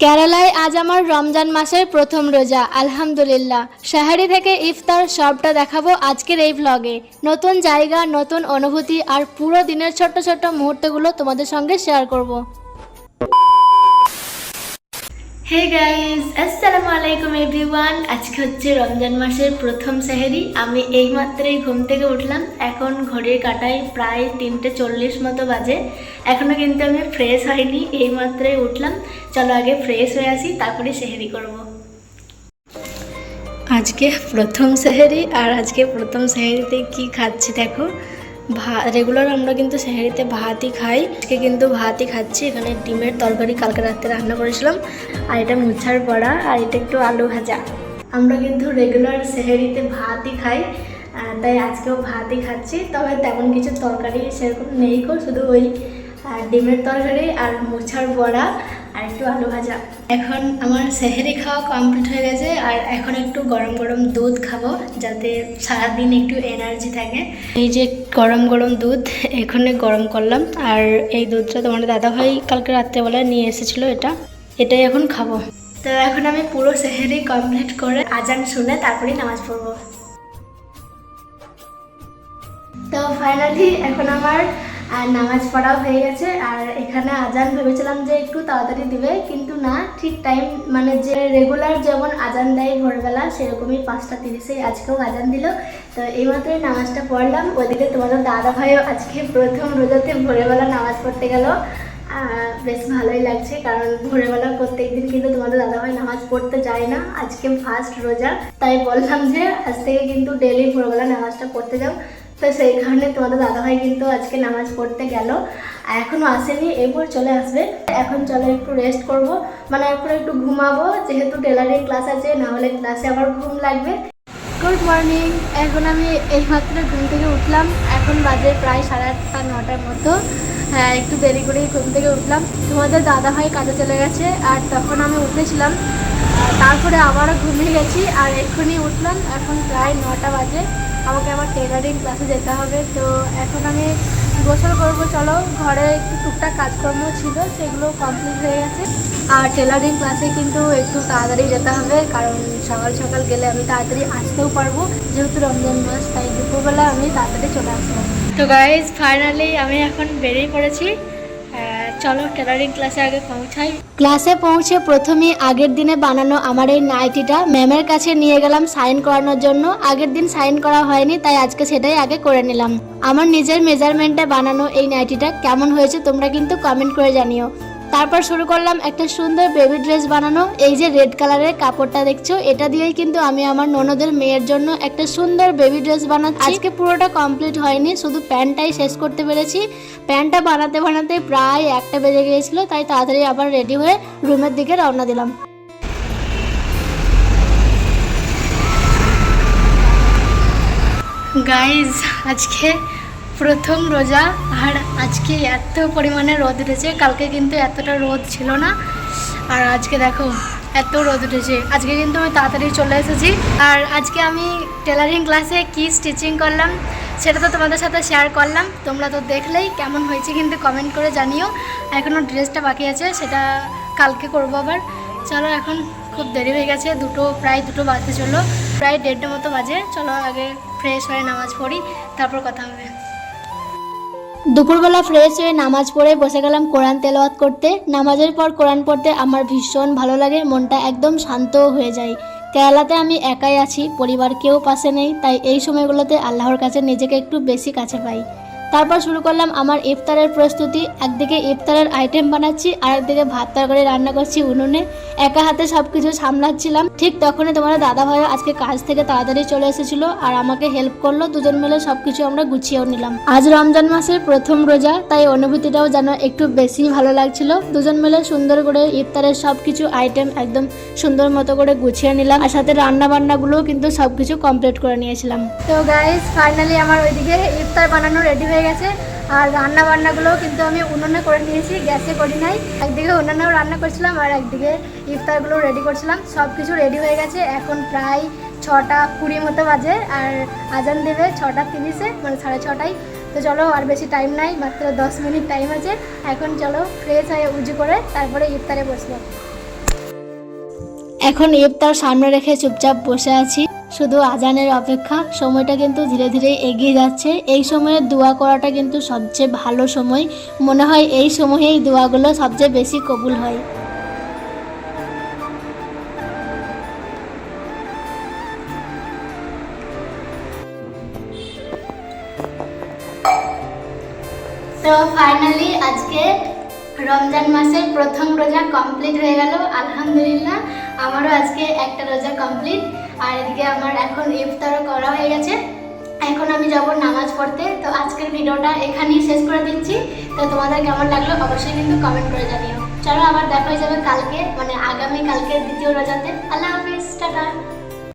কেরালায় আজ আমার রমজান মাসের প্রথম রোজা, আলহামদুলিল্লাহ। শাহারি থেকে ইফতার সবটা দেখাবো আজকের এই ব্লগে নতুন জায়গা, নতুন অনুভূতি আর পুরো দিনের ছোট্ট ছোট্ট মুহূর্তগুলো তোমাদের সঙ্গে শেয়ার করব। হে গাইজ আসসালামু আলাইকুম এভরিওয়ান আজকে হচ্ছে রমজান মাসের প্রথম সেহেরি। আমি এইমাত্রই ঘুম থেকে উঠলাম। এখন ঘড়ির কাটায় প্রায় তিনটে চল্লিশ মতো বাজে। এখনও কিন্তু আমি ফ্রেশ হয়নি, এইমাত্রই উঠলাম। চলো আগে ফ্রেশ হয়ে আসি, তারপরে সেহেরি করব। আজকে প্রথম সেহেরি আর আজকে প্রথম সেহেরিতে কি খাচ্ছি দেখো। ভাত রেগুলার আমরা কিন্তু সেহেরিতে ভাতই খাই। আজকে কিন্তু ভাতই খাচ্ছি। এখানে ডিমের তরকারি কালকে রাত্রে রান্না করেছিলাম। আর এটা মুছার পড়া আর এটা একটু আলু ভাজা। আমরা কিন্তু রেগুলার সেহেরিতে ভাতই খাই তাই আজকেও ভাতই খাচ্ছি। তবে তেমন কিছু তরকারি সেরকম নেই গো, শুধু ওই ডিমের তরকারি আর মোছার বড়া। আর একটু আলু ভাজা। এখন আমার সেহেরি খাওয়া কমপ্লিট হয়ে গেছে, আর এখন একটু গরম গরম দুধ খাব, যাতে সারাদিন একটু এনার্জি থাকে। এই যে গরম গরম দুধ এখানে গরম করলাম, আর এই দুধটা তোমার দাদাভাই কালকে রাত্রেবেলায় নিয়ে এসেছিল এটা, এটাই এখন খাব। তো এখন আমি পুরো সেহেরি কমপ্লিট করে আজান শুনে তারপরেই নামাজ পড়ব। তো ফাইনালি এখন আমার আর নামাজ পড়াও হয়ে গেছে। আর এখানে আজান ভেবেছিলাম যে একটু তাড়াতাড়ি দিবে, কিন্তু না, ঠিক টাইম মানে যে রেগুলার যেমন আজান দেয় ভোরবেলা, সেরকমই পাঁচটা তিরিশেই আজকেও আজান দিল। তো এইমাত্রই নামাজটা পড়লাম। ওদিকে তোমাদের দাদা ভাইও আজকে প্রথম রোজাতে ভোরবেলা নামাজ পড়তে গেল। বেশ ভালোই লাগছে, কারণ ভোরবেলা প্রত্যেক দিন কিন্তু তোমাদের দাদাভাই নামাজ পড়তে যায় না। আজকে ফার্স্ট রোজা, তাই বললাম যে আজ থেকে কিন্তু ডেলি ভোরবেলা নামাজটা পড়তে যাও। তো সেই কারণে তোমাদের দাদাভাই কিন্তু আজকে নামাজ পড়তে গেল। এখনও আসেনি, এরপর চলে আসবে। এখন চলে একটু রেস্ট করব। মানে এখন একটু ঘুমাবো, যেহেতু টেলারিং ক্লাস আছে, না হলে ক্লাসে আবার ঘুম লাগবে। গুড মর্নিং এখন আমি এইমাত্র ঘুম থেকে উঠলাম। এখন বাজে প্রায় সাড়ে আটটা, নটার মতো। হ্যাঁ একটু দেরি করেই ঘুম থেকে উঠলাম। তোমাদের দাদাভাই কাজে চলে গেছে, আর তখন আমি উঠেছিলাম। তারপরে আবারও ঘুমিয়ে গেছি, আর এক্ষুনি উঠলাম। এখন প্রায় নটা বাজে। আমাকে আমার টেলারিং ক্লাসে যেতে হবে। তো এখন আমি গোসল করব, চলো। ঘরে একটু টুকটাক কাজকর্ম ছিল, সেগুলো কমপ্লিট হয়ে গেছে। আর টেলারিং ক্লাসে কিন্তু একটু তাড়াতাড়ি যেতে হবে, কারণ সকাল সকাল গেলে আমি তাড়াতাড়ি আসতেও পারব। যেহেতু রমজান মাস, তাই দুপুরবেলা আমি তাড়াতাড়ি চলে আসব। তো গাইজ ফাইনালি আমি এখন বেরিয়ে পড়েছি। চলো টেলারিং ক্লাসে আগে পৌঁছাই। ক্লাসে পৌঁছে প্রথমে আগের দিনে বানানো আমার এই নাইটিটা ম্যামের কাছে নিয়ে গেলাম সাইন করানোর জন্য। আগের দিন সাইন করা হয়নি, তাই আজকে সেটাই আগে করে নিলাম। আমার নিজের মেজারমেন্টে বানানো এই নাইটিটা কেমন হয়েছে তোমরা কিন্তু কমেন্ট করে জানিও। তারপর শুরু করলাম একটা সুন্দর বেবি ড্রেস বানানো। এই যে রেড কালারের কাপড়টা দেখছ এটা দিয়েই কিন্তু আমি আমার ননদের মেয়ের জন্য একটা সুন্দর বেবি ড্রেস বানাচ্ছি। আজকে পুরোটা কমপ্লিট হয়নি শুধু প্যান্টটাই শেষ করতে পেরেছি। প্যান্টটা বানাতে বানাতে প্রায় একটা বেজে গিয়েছিল তাই তাড়াতাড়ি আবার রেডি হয়ে রুমের দিকে রওনা দিলাম। গাইজ আজকে প্রথম রোজা। আর আজকে এত পরিমাণে রোদ উঠেছে, কালকে কিন্তু এতটা রোদ ছিল না। আর আজকে দেখো, এত রোদ উঠেছে। আজকে কিন্তু আমি তাড়াতাড়ি চলে এসেছি। আর আজকে আমি টেলারিং ক্লাসে কি স্টিচিং করলাম, সেটা তো তোমাদের সাথে শেয়ার করলাম। তোমরা তো দেখলেই কেমন হয়েছে কিন্তু কমেন্ট করে জানিও। এখনও ড্রেসটা বাকি আছে, সেটা কালকে করব আবার। চলো এখন খুব দেরি হয়ে গেছে, দুটো, প্রায় দুটো বাজতে চলো প্রায় দেড়টা মতো বাজে। চলো আগে ফ্রেশ হয়ে নামাজ পড়ি, তারপর কথা হবে। দুপুরবেলা ফ্রেশ হয়ে নামাজ পড়ে বসে গেলাম কোরআন তেলাওয়াত করতে। নামাজের পর কোরআন পড়তে আমার ভীষণ ভালো লাগে, মনটা একদম শান্ত হয়ে যায়। কেরালাতে আমি একাই আছি, পরিবার কেউ পাশে নেই, তাই এই সময়গুলোতে আল্লাহর কাছে নিজেকে একটু বেশি কাছে পাই। তারপর শুরু করলাম আমার ইফতারের প্রস্তুতি। একদিকে ইফতারের আইটেম বানাচ্ছি আর একদিকে ভাত তরকারি রান্না করছি উনুনে। একা হাতে সব কিছু সামলাচ্ছিলাম। ঠিক তখনই তোমার দাদা ভাইও আজকে কাজ থেকে তাড়াতাড়ি চলে এসেছিল আর আমাকে হেল্প করল। দুজন মিলে সব কিছু আমরা গুছিয়েও নিলাম। আজ রমজান মাসের প্রথম রোজা, তাই অনুভূতিটাও যেন একটু বেশি ভালো লাগছিল। দুজন মিলে সুন্দর করে ইফতারের সব কিছু আইটেম একদম সুন্দর মতো করে গুছিয়ে নিলাম আর সাথে রান্না বান্নাগুলোও কিন্তু সব কিছু কমপ্লিট করে নিয়েছিলাম। তো গাইজ ফাইনালি আমার ওইদিকে ইফতার বানানো রেডি হয়ে গেছে। আর রান্না বান্নাগুলোও কিন্তু আমি উনুনে করে নিয়েছি, গ্যাসে করি নাই। একদিকে উনুনেও রান্না করছিলাম আর একদিকে ইফতারগুলো রেডি করছিলাম। সব কিছু রেডি হয়ে গেছে। এখন প্রায় ছটা কুড়ি মতো বাজে আর আজান দেবে ছটা তিরিশে মানে সাড়ে ছটায়। তো চলো আর বেশি টাইম নাই, মাত্র দশ মিনিট টাইম আছে। এখন চলো ফ্রেশ হয়ে উজু করে তারপরে ইফতারে বসবো। এখন ইফতার সামনে রেখে চুপচাপ বসে আছি। শুধু আজানের অপেক্ষা, সময়টা কিন্তু ধীরে ধীরে এগিয়ে যাচ্ছে। এই সময়ে দোয়া করাটা কিন্তু সবচেয়ে ভালো সময়। মনে হয় এই সময়েই দোয়াগুলো সবচেয়ে বেশি কবুল হয়। তো ফাইনালি আজকে রমজান মাসের প্রথম রোজা কমপ্লিট হয়ে গেল। আলহামদুলিল্লাহ, আমারও আজকে একটা রোজা কমপ্লিট আর এদিকে আমার এখন ইফতারও করা হয়ে গেছে। এখন আমি যাব নামাজ পড়তে। তো আজকের ভিডিওটা এখানেই শেষ করে দিচ্ছি। তো তোমাদের কেমন লাগল অবশ্যই কিন্তু কমেন্ট করে জানিও। চলো আবার দেখা হয়ে যাবে কালকে মানে আগামী কালকে দ্বিতীয় রোজাতে। আল্লাহ হাফিজ, টাটা।